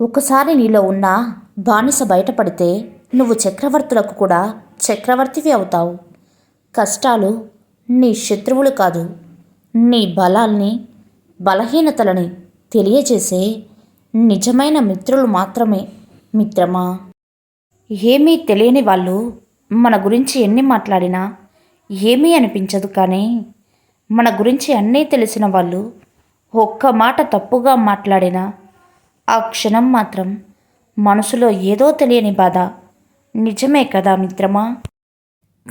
ఒకసారి నీలో ఉన్న బానిస బయటపడితే నువ్వు చక్రవర్తులకు కూడా చక్రవర్తివి అవుతావు. కష్టాలు నీ శత్రువులు కాదు. నీ బలాల్ని బలహీనతలని తెలియజేసే నిజమైన మిత్రులు మాత్రమే మిత్రమా? ఏమీ తెలియని వాళ్ళు మన గురించి ఎన్ని మాట్లాడినా ఏమీ అనిపించదు కానీ మన గురించి అన్నీ తెలిసిన వాళ్ళు ఒక్క మాట తప్పుగా మాట్లాడినా ఆ క్షణం మాత్రం మనసులో ఏదో తెలియని బాధ. నిజమే కదా మిత్రమా?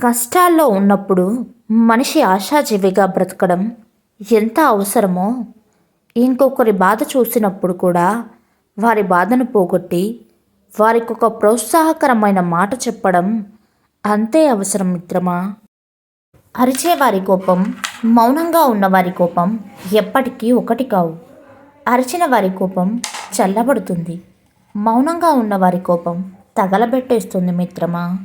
కష్టాల్లో ఉన్నప్పుడు మనిషి ఆశాజీవిగా బ్రతకడం ఎంత అవసరమో? ఇంకొకరి బాధ చూసినప్పుడు కూడా వారి బాధను పోగొట్టి వారికి ఒక ప్రోత్సాహకరమైన మాట చెప్పడం అంతే అవసరం మిత్రమా? అరిచేవారి కోపం మౌనంగా ఉన్నవారి కోపం ఎప్పటికీ ఒకటి కావు. అరిచిన వారి కోపం చల్లబడుతుంది. మౌనంగా ఉన్న వారి కోపం తగలబెట్టేస్తుంది మిత్రమా.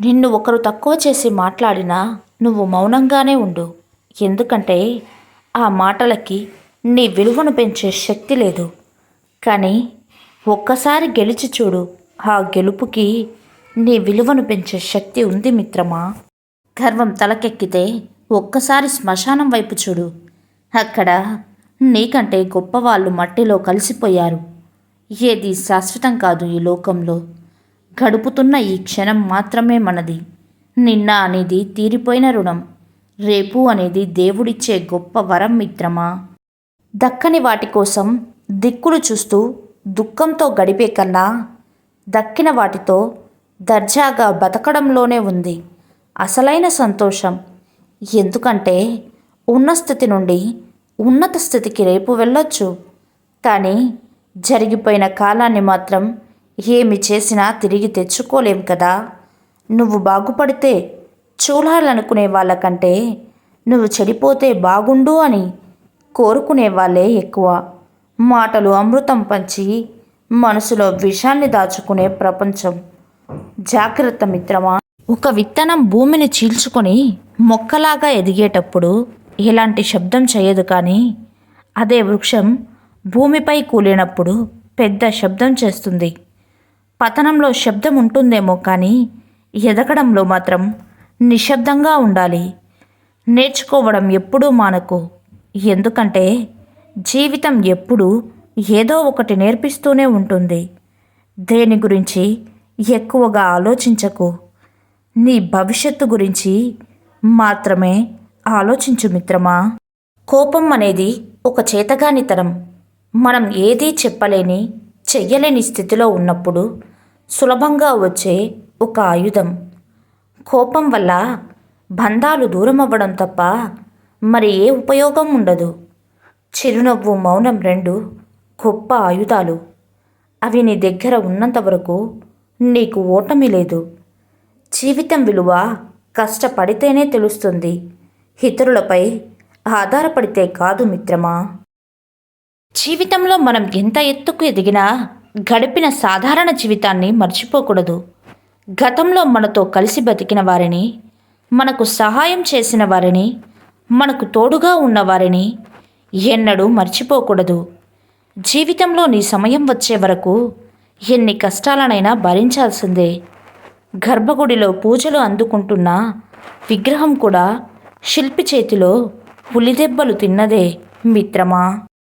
నిన్ను ఒకరు తక్కువ చేసి మాట్లాడినా నువ్వు మౌనంగానే ఉండు. ఎందుకంటే ఆ మాటలకి నీ విలువను పెంచే శక్తి లేదు. కానీ ఒక్కసారి గెలిచి చూడు. ఆ గెలుపుకి నీ విలువను పెంచే శక్తి ఉంది మిత్రమా. గర్వం తలకెక్కితే ఒక్కసారి శ్మశానం వైపు చూడు. అక్కడ నీకంటే గొప్పవాళ్ళు మట్టిలో కలిసిపోయారు. ఏది శాశ్వతం కాదు ఈ లోకంలో. గడుపుతున్న ఈ క్షణం మాత్రమే మనది. నిన్న అనేది తీరిపోయిన రుణం. రేపు అనేది దేవుడిచ్చే గొప్ప వరం మిత్రమా? దక్కని వాటి కోసం దిక్కులు చూస్తూ దుఃఖంతో గడిపే కన్నా దక్కిన వాటితో దర్జాగా బతకడంలోనే ఉంది అసలైన సంతోషం. ఎందుకంటే ఉన్న స్థితి నుండి ఉన్నత స్థితికి రేపు వెళ్ళొచ్చు. కానీ జరిగిపోయిన కాలాన్ని మాత్రం ఏమి చేసినా తిరిగి తెచ్చుకోలేం కదా. నువ్వు బాగుపడితే చూడాలనుకునే వాళ్ళకంటే నువ్వు చెడిపోతే బాగుండు అని కోరుకునే వాళ్ళే ఎక్కువ. మాటలు అమృతం పంచి మనసులో విషాన్ని దాచుకునే ప్రపంచం. జాగ్రత్త మిత్రమా? ఒక విత్తనం భూమిని చీల్చుకొని మొక్కలాగా ఎదిగేటప్పుడు ఎలాంటి శబ్దం చేయదు కానీ అదే వృక్షం భూమిపై కూలినప్పుడు పెద్ద శబ్దం చేస్తుంది. పతనంలో శబ్దం ఉంటుందేమో కానీ ఎదగడంలో మాత్రం నిశ్శబ్దంగా ఉండాలి. నేర్చుకోవడం ఎప్పుడూ మానకు. ఎందుకంటే జీవితం ఎప్పుడూ ఏదో ఒకటి నేర్పిస్తూనే ఉంటుంది. దేని గురించి ఎక్కువగా ఆలోచించకు. నీ భవిష్యత్తు గురించి మాత్రమే ఆలోచించు మిత్రమా. కోపం అనేది ఒక చేతగానితనం. మనం ఏదీ చెప్పలేని చెయ్యలేని స్థితిలో ఉన్నప్పుడు సులభంగా వచ్చే ఒక ఆయుధం. కోపం వల్ల బంధాలు దూరం అవ్వడం తప్ప మరి ఏ ఉపయోగం ఉండదు. చిరునవ్వు మౌనం రెండు గొప్ప ఆయుధాలు. అవి నీ దగ్గర ఉన్నంత వరకు నీకు ఓటమి లేదు. జీవితం విలువ కష్టపడితేనే తెలుస్తుంది. ఇతరులపై ఆధారపడితే కాదు మిత్రమా? జీవితంలో మనం ఎంత ఎత్తుకు ఎదిగినా గడిపిన సాధారణ జీవితాన్ని మర్చిపోకూడదు. గతంలో మనతో కలిసి బతికిన వారిని మనకు సహాయం చేసిన వారిని మనకు తోడుగా ఉన్నవారిని ఎన్నడూ మర్చిపోకూడదు. జీవితంలో నీ సమయం వచ్చే వరకు ఎన్ని కష్టాలనైనా భరించాల్సిందే. గర్భగుడిలో పూజలు అందుకుంటున్న విగ్రహం కూడా శిల్పి చేతిలో పులిదెబ్బలు తిన్నదే మిత్రమా?